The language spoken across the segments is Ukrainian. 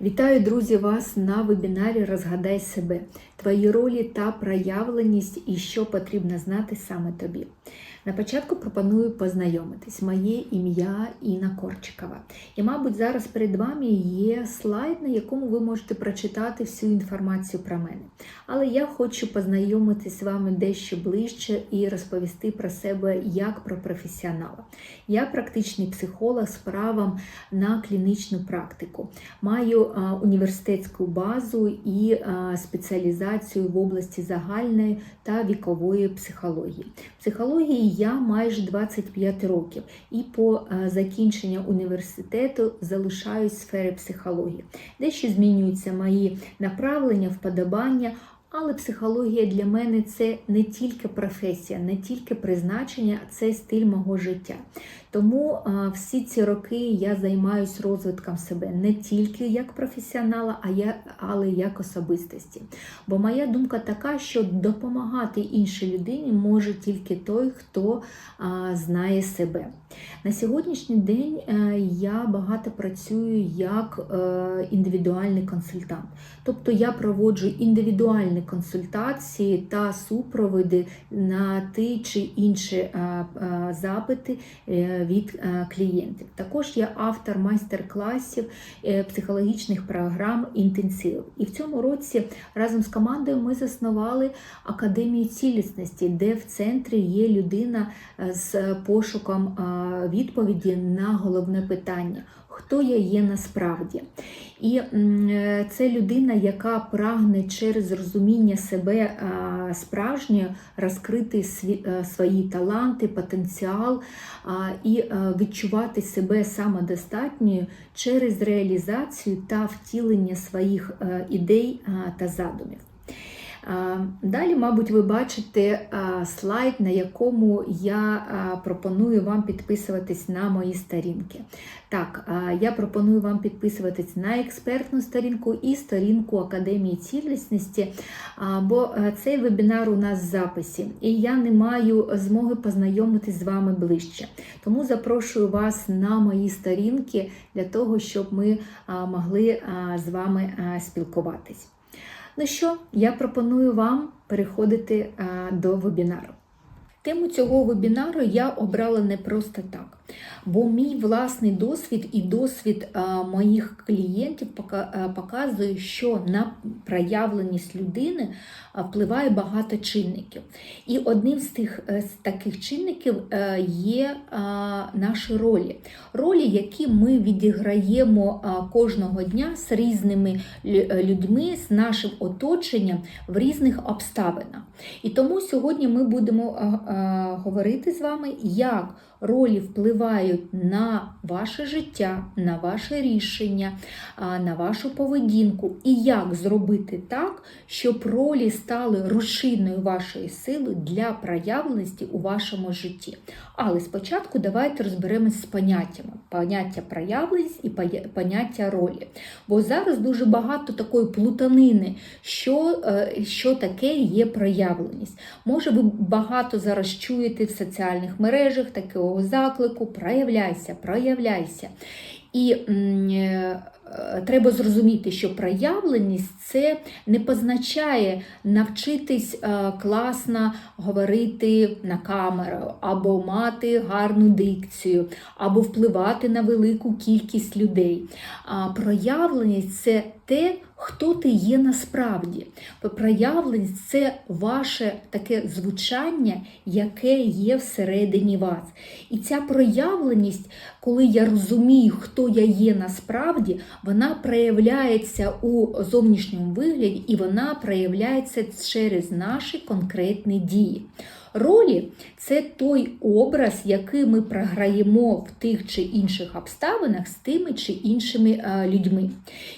Вітаю, друзі, вас на вебінарі Розгадай себе, твої ролі та проявленість і що потрібно знати саме тобі. На початку пропоную познайомитись. Моє ім'я Інна Корчикова. І, мабуть, зараз перед вами є слайд, на якому ви можете прочитати всю інформацію про мене. Але я хочу познайомитись з вами дещо ближче і розповісти про себе як про професіонала. Я практичний психолог з правом на клінічну практику. Маю університетську базу і спеціалізацію в області загальної та вікової психології. Психології я майже 25 років і по закінченню університету залишаюсь в сфері психології. Дещо змінюються мої направлення, вподобання. Але психологія для мене це не тільки професія, не тільки призначення, це стиль мого життя. Тому всі ці роки я займаюся розвитком себе не тільки як професіонала, а я, але як особистості. Бо моя думка така, що допомагати іншій людині може тільки той, хто знає себе. На сьогоднішній день е, я багато працюю як е, індивідуальний консультант. Тобто я проводжу індивідуальні консультації та супроводи на ті чи інші е, запити від е, клієнтів. Також я автор майстер-класів е, психологічних програм інтенсив. І в цьому році разом з командою ми заснували Академію цілісності, де в центрі є людина е, з пошуком відповіді на головне питання. Хто я є насправді? І е, це людина, яка прагне через розуміння себе а, справжньо розкрити е, свої таланти, потенціал і е, відчувати себе самодостатньою через реалізацію та втілення своїх ідей та задумів. Далі, мабуть, ви бачите слайд, на якому я пропоную вам підписуватись на мої сторінки. Так, я пропоную вам підписуватись на експертну сторінку і сторінку Академії цілісності, бо цей вебінар у нас в записі, і я не маю змоги познайомитись з вами ближче. Тому запрошую вас на мої сторінки для того, щоб ми могли з вами спілкуватись. Ну що, я пропоную вам переходити до вебінару. Тему цього вебінару я обрала не просто так, бо мій власний досвід і досвід а, моїх клієнтів пока- показує, що на проявленість людини впливає багато чинників. І одним з тих е, з таких чинників е, є наші ролі. Ролі, які ми відіграємо кожного дня з різними е, людьми, з нашим оточенням в різних обставинах. І тому сьогодні ми будемо говорити з вами, як ролі впливають на ваше життя, на ваше рішення, на вашу поведінку, і як зробити так, щоб ролі стали рушійною вашої сили для проявленості у вашому житті. Але спочатку давайте розберемось з поняттями: поняття проявленість і поняття ролі. Бо зараз дуже багато такої плутанини, що, е, що таке є проявленість. Може, ви багато зараз чуєте в соціальних мережах такого заклику: проявляйся, проявляйся. І е, е, треба зрозуміти, що проявленість це не позначає навчитись е, класно говорити на камеру, або мати гарну дикцію, або впливати на велику кількість людей. Проявленість це те, хто ти є насправді. Проявленість це ваше таке звучання, яке є всередині вас. І ця проявленість, коли я розумію, хто я є насправді, вона проявляється у зовнішньому вигляді і вона проявляється через наші конкретні дії. Ролі це той образ, який ми програємо в тих чи інших обставинах з тими чи іншими е, людьми.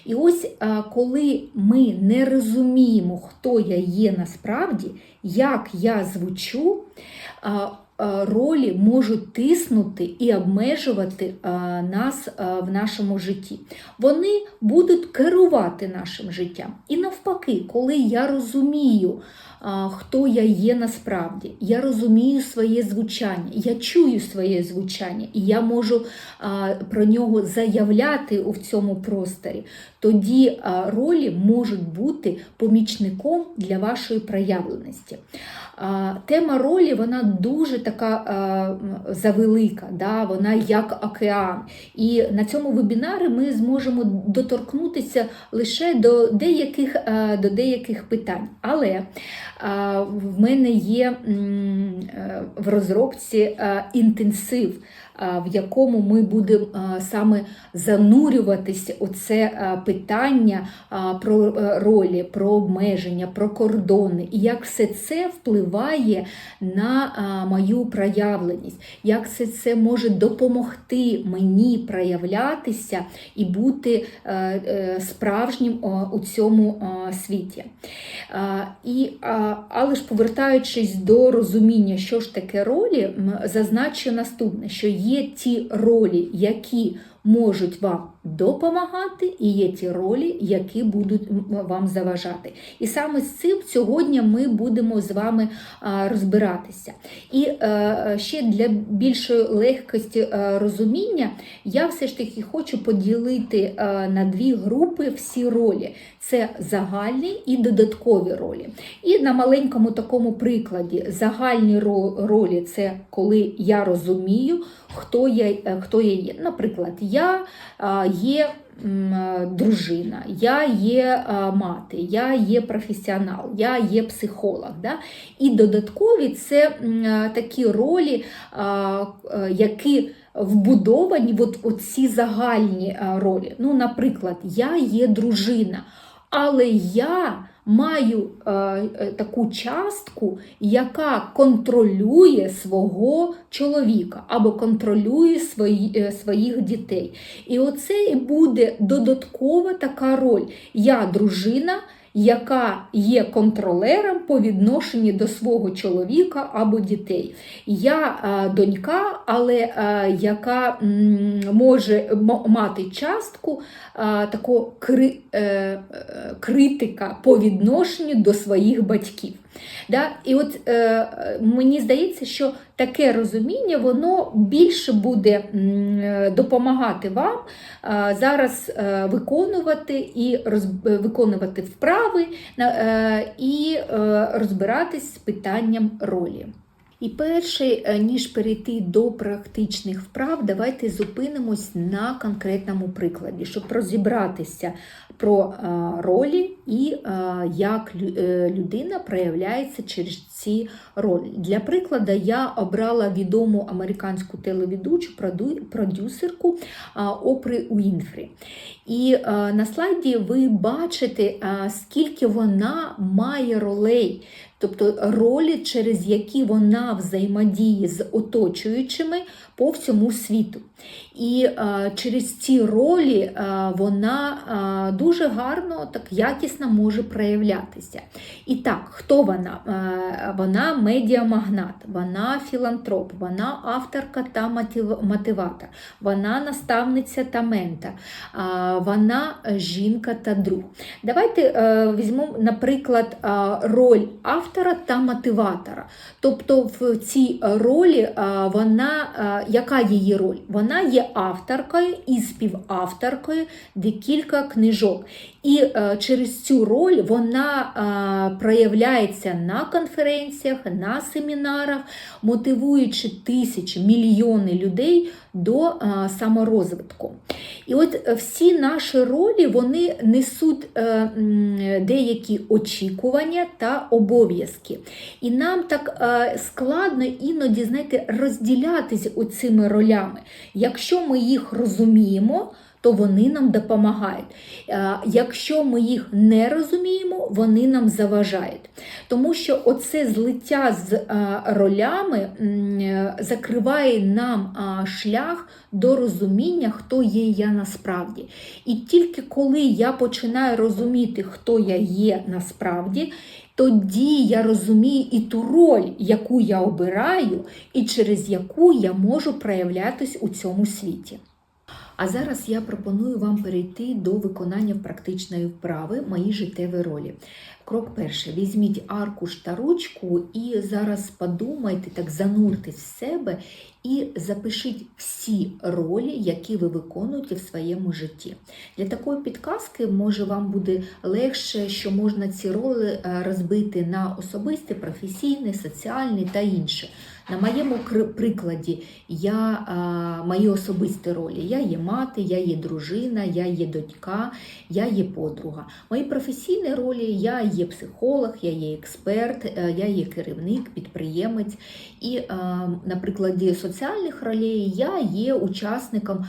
І ось е, коли ми не розуміємо, хто я є насправді, як я звучу, е, ролі можуть тиснути і обмежувати е, нас е, в нашому житті. Вони будуть керувати нашим життям. І навпаки, коли я розумію, хто я є насправді, я розумію своє звучання, я чую своє звучання, і я можу про нього заявляти у цьому просторі, тоді ролі можуть бути помічником для вашої проявленості. Тема ролі вона дуже така завелика, да? вона як океан. І на цьому вебінарі ми зможемо доторкнутися лише до деяких, до деяких питань. Але в мене є е, в розробці інтенсив. В якому ми будемо саме занурюватися у це питання про е, ролі, про обмеження, про кордони, і як все це впливає на мою проявленість, як все це може допомогти мені проявлятися і бути е, е, справжнім у цьому світі. І, але ж повертаючись до розуміння, що ж таке ролі, зазначу наступне, що є ті ролі, які можуть вам допомагати, і є ті ролі, які будуть вам заважати. І саме з цим сьогодні ми будемо з вами розбиратися. І е, ще для більшої легкості е, розуміння я все ж таки хочу поділити е, на дві групи всі ролі: це загальні і додаткові ролі. І на маленькому такому прикладі загальні ролі це коли я розумію, хто я, хто я є. Наприклад, я є е, дружина, я є мати, я є професіонал, я є психолог. Да? І додаткові це е, такі ролі, е, які вбудовані от, ці загальні ролі. Ну, наприклад, я є дружина, але я маю е, е, таку частку, яка контролює свого чоловіка або контролює свої, е, своїх дітей. І оце і буде додаткова така роль. Я дружина. Яка є контролером по відношенню до свого чоловіка або дітей. Я е, донька, але е, яка може мати частку е, такого кри, критика по відношенню до своїх батьків. Да? І от е, мені здається, що таке розуміння воно більше буде е, допомагати вам е, зараз е, виконувати і роз, е, виконувати вправи е, і е, розбиратись з питанням ролі. І перше, ніж перейти до практичних вправ, давайте зупинимось на конкретному прикладі, щоб розібратися про е, ролі і е, як е, людина проявляється через ці ролі. Для прикладу, я обрала відому американську телеведучу продюсерку Опри Уінфрі. І на слайді ви бачите, скільки вона має ролей, тобто ролі, через які вона взаємодіє з оточуючими по всьому світу. І е, через ці ролі е, вона е, дуже гарно, так якісно може проявлятися. І так, хто вона? Е, вона медіамагнат, вона філантроп, вона авторка та мотив- мотиватор, вона наставниця та ментор, е, вона жінка та друг. Давайте е, візьмемо, наприклад, е, роль автора та мотиватора. Тобто в цій ролі е, вона, е, яка її роль? Вона є авторкою і співавторкою декілька книжок. І е, через цю роль вона е, проявляється на конференціях, на семінарах, мотивуючи тисячі, мільйони людей до е, саморозвитку. І от всі наші ролі вони несуть деякі очікування та обов'язки. І нам так складно іноді знаєте, розділятися оцими ролями. Якщо ми їх розуміємо, то вони нам допомагають. Е, Якщо ми їх не розуміємо, вони нам заважають. Тому що оце злиття з е, ролями е, закриває нам шлях до розуміння, хто є я насправді. І тільки коли я починаю розуміти, хто я є насправді, тоді я розумію і ту роль, яку я обираю, і через яку я можу проявлятись у цьому світі. А зараз я пропоную вам перейти до виконання практичної вправи мої життєві ролі. Крок перший: візьміть аркуш та ручку і зараз подумайте, так зануртесь в себе і запишіть всі ролі, які ви виконуєте в своєму житті. Для такої підказки може вам буде легше, що можна ці ролі е, розбити на особисті, професійні, соціальні та інші. На моєму прикладі я а, мої особисті ролі. Я є мати, я є дружина, я є дочка, я є подруга. Мої професійні ролі я є психолог, я є експерт, е, я є керівник, підприємець. І на прикладі соціальних ролей я є учасником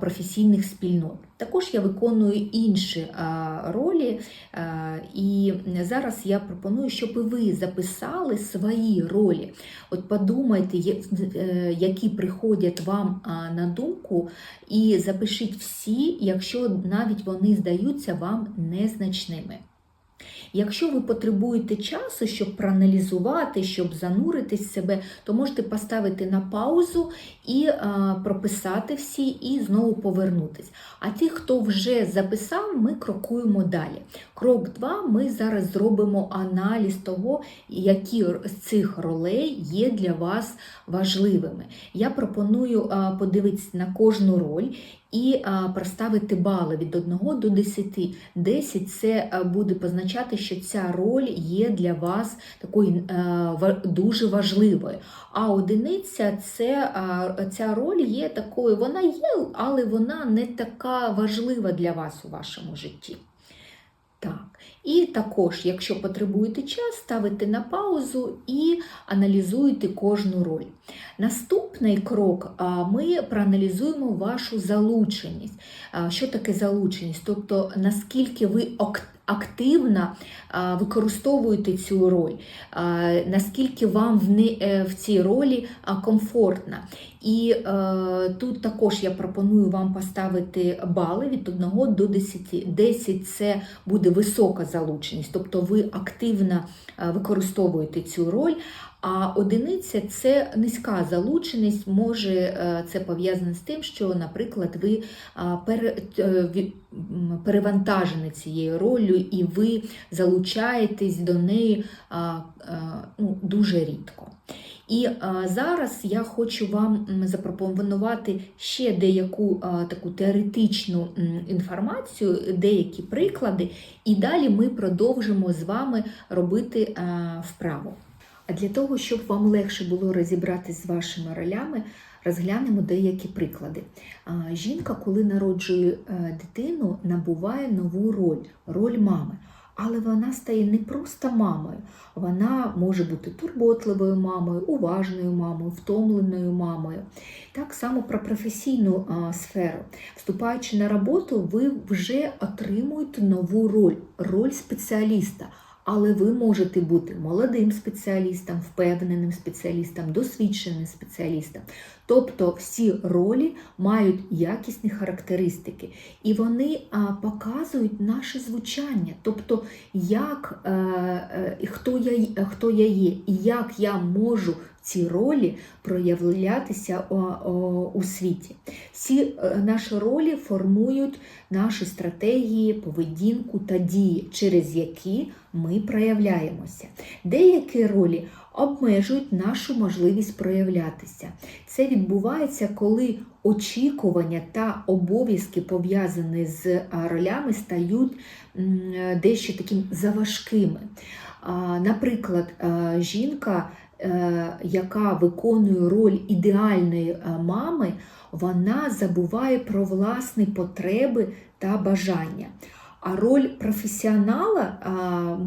професійних спільнот. Також я виконую інші ролі, і зараз я пропоную, щоб ви записали свої ролі. От подумайте, е, які приходять вам на думку, і запишіть всі, якщо навіть вони здаються вам незначними. Якщо ви потребуєте часу, щоб проаналізувати, щоб зануритись в себе, то можете поставити на паузу і а, прописати всі, і знову повернутись. А ті, хто вже записав, ми крокуємо далі. Крок 2 ми зараз зробимо аналіз того, які з цих ролей є для вас важливими. Я пропоную подивитися на кожну роль і проставити бали від 1 до 10. 10 це буде позначати, що ця роль є для вас такою дуже важливою. А одиниця це ця роль є такою, вона є, але вона не така важлива для вас у вашому житті. Так. І також, якщо потребуєте час, ставите на паузу і аналізуєте кожну роль. Наступний крок ми проаналізуємо вашу залученість. Що таке залученість? Тобто, наскільки ви активно використовуєте цю роль, наскільки вам в, е, цій ролі комфортно. І е, тут також я пропоную вам поставити бали від 1 до 10. 10 це буде висока залученість, тобто ви активно е, використовуєте цю роль. А одиниця це низька залученість, може е, це пов'язано з тим, що, наприклад, ви е, перевантажені цією роллю і ви залучаєтесь до неї ну, дуже рідко. І а, зараз я хочу вам запропонувати ще деяку а, таку теоретичну інформацію, деякі приклади, і далі ми продовжимо з вами робити а, вправу. А для того, щоб вам легше було розібратись з вашими ролями, розглянемо деякі приклади. Жінка, коли народжує е, дитину, набуває нову роль роль мами. Але вона стає не просто мамою, вона може бути турботливою мамою, уважною мамою, втомленою мамою. Так само про професійну а, сферу. Вступаючи на роботу, ви вже отримуєте нову роль роль спеціаліста. Але ви можете бути молодим спеціалістом, впевненим спеціалістом, досвідченим спеціалістом. Тобто всі ролі мають якісні характеристики, і вони показують наше звучання, тобто як, е, е, хто, я, хто я є, і як я можу в цій ролі проявлятися у світі. Всі е, наші ролі формують наші стратегії, поведінку та дії, через які ми проявляємося. Деякі ролі обмежують нашу можливість проявлятися. Це відбувається, коли очікування та обов'язки, пов'язані з ролями, стають дещо таким заважкими. Наприклад, жінка, е, яка виконує роль ідеальної е, мами, вона забуває про власні потреби та бажання. А роль професіонала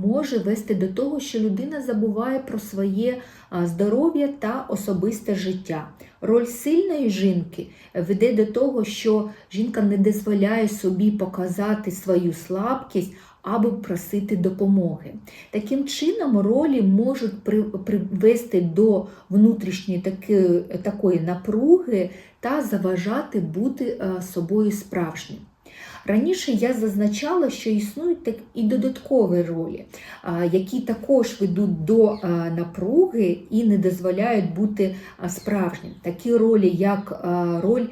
може вести до того, що людина забуває про своє здоров'я та особисте життя. Роль сильної жінки веде до того, що жінка не дозволяє собі показати свою слабкість або просити допомоги. Таким чином, ролі можуть при- привести до внутрішньої таки, такої напруги та заважати бути е, собою справжнім. Раніше я зазначала, що існують так і додаткові ролі, які також ведуть до напруги і не дозволяють бути справжнім. Такі ролі, як роль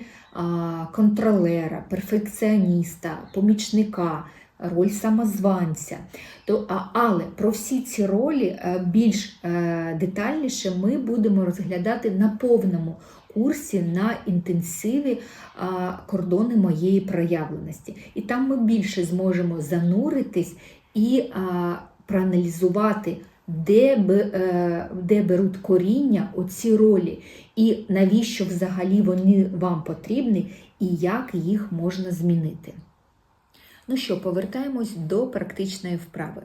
контролера, перфекціоніста, помічника. Роль самозванця. То, а, але про всі ці ролі е, більш е, детальніше ми будемо розглядати на повному курсі на інтенсиві кордони моєї проявленості. І там ми більше зможемо зануритись і проаналізувати, де, е, де беруть коріння оці ролі, і навіщо взагалі вони вам потрібні, і як їх можна змінити. Ну що, повертаємось до практичної вправи.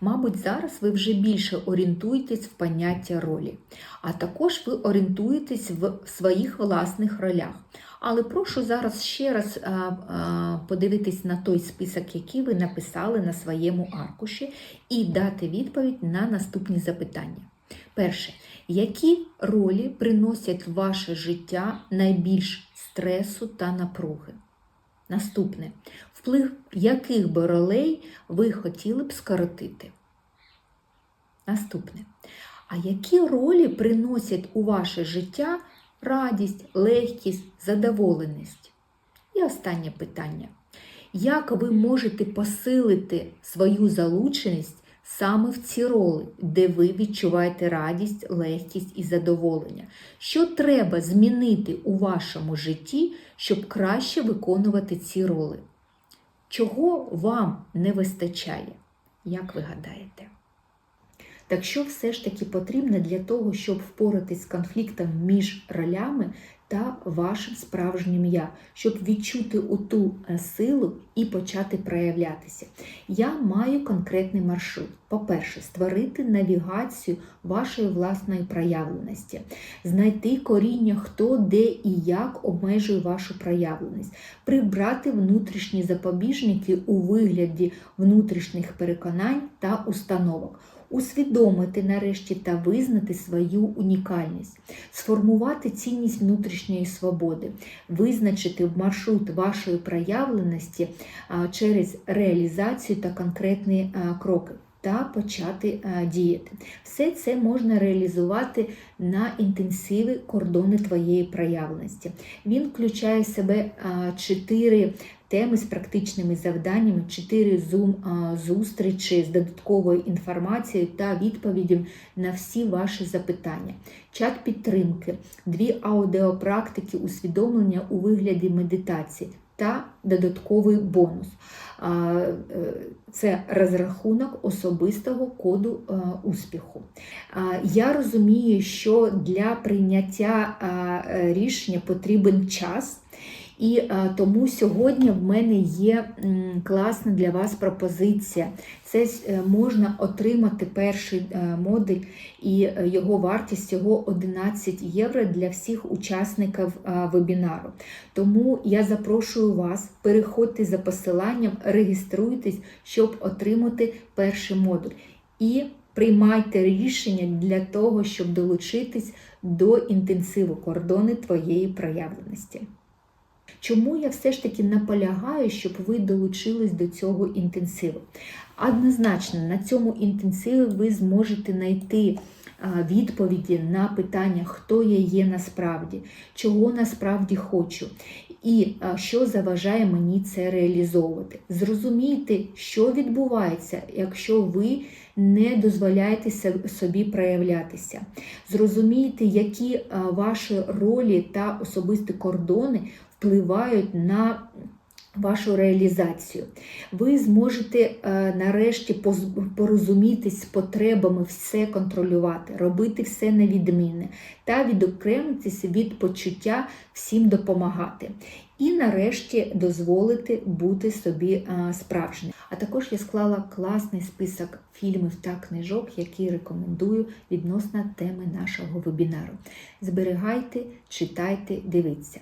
Мабуть, зараз ви вже більше орієнтуєтесь в поняття ролі, а також ви орієнтуєтесь в своїх власних ролях. Але прошу зараз ще раз подивитись на той список, який ви написали на своєму аркуші, і дати відповідь на наступні запитання. Перше, які ролі приносять в ваше життя найбільш стресу та напруги? Наступне, вплив яких би ролей ви хотіли б скоротити? Наступне. А які ролі приносять у ваше життя радість, легкість, задоволеність? І останнє питання. Як ви можете посилити свою залученість саме в ці роли, де ви відчуваєте радість, легкість і задоволення? Що треба змінити у вашому житті, щоб краще виконувати ці роли? Чого вам не вистачає? Як ви гадаєте? Так що все ж таки потрібно для того, щоб впоратись з конфліктом між ролями та вашим справжнім я, щоб відчути оту е, силу і почати проявлятися? Я маю конкретний маршрут. По-перше, створити навігацію вашої власної проявленості, знайти коріння, хто, де і як обмежує вашу проявленість, прибрати внутрішні запобіжники у вигляді внутрішніх переконань та установок усвідомити нарешті та визнати свою унікальність, сформувати цінність внутрішньої свободи, визначити маршрут вашої проявленості через реалізацію та конкретні кроки. Та почати діяти. Все це можна реалізувати на інтенсиві кордони твоєї проявленості. Він включає в себе чотири теми з практичними завданнями, 4 зум зустрічі з додатковою інформацією та відповіддю на всі ваші запитання, чат підтримки, дві аудіопрактики усвідомлення у вигляді медитації та додатковий бонус. Е, Це розрахунок особистого коду е, успіху. Я розумію, що для прийняття рішення потрібен час. І а, тому сьогодні в мене є класна для вас пропозиція. Це е, можна отримати перший е, модуль, і е, його вартість всього 11 євро для всіх учасників вебінару. Тому я запрошую вас, переходьте за посиланням, реєструйтесь, щоб отримати перший модуль. І приймайте рішення для того, щоб долучитись до інтенсиву кордони твоєї проявленості. Чому я все ж таки наполягаю, щоб ви долучились до цього інтенсиву? Однозначно, на цьому інтенсиві ви зможете знайти відповіді на питання, хто я є насправді, чого насправді хочу, і що заважає мені це реалізовувати. Зрозумійте, що відбувається, якщо ви не дозволяєте собі проявлятися. Зрозумійте, які ваші ролі та особисті кордони впливають на вашу реалізацію. Ви зможете е, нарешті порозумітись з потребами, все контролювати, робити все на відмінне та відокремитися від почуття всім допомагати. І нарешті дозволити бути собі е, справжнім. А також я склала класний список фільмів та книжок, які рекомендую відносно теми нашого вебінару. Зберігайте, читайте, дивіться.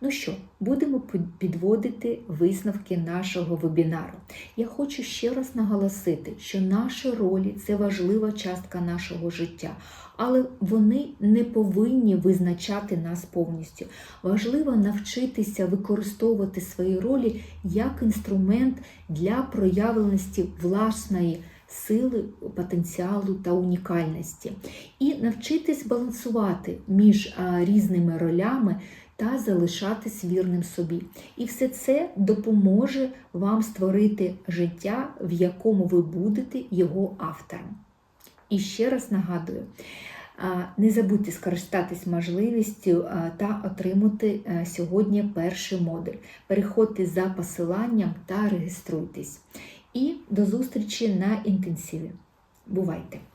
Ну що, будемо підводити висновки нашого вебінару. Я хочу ще раз наголосити, що наші ролі це важлива частка нашого життя, але вони не повинні визначати нас повністю. Важливо навчитися використовувати свої ролі як інструмент для проявленості власної сили, потенціалу та унікальності, і навчитись балансувати між різними ролями та залишатись вірним собі. І все це допоможе вам створити життя, в якому ви будете його автором. І ще раз нагадую. Не забудьте скористатись можливістю та отримати сьогодні перший модуль. Переходьте за посиланням та реєструйтесь. І до зустрічі на інтенсиві. Бувайте!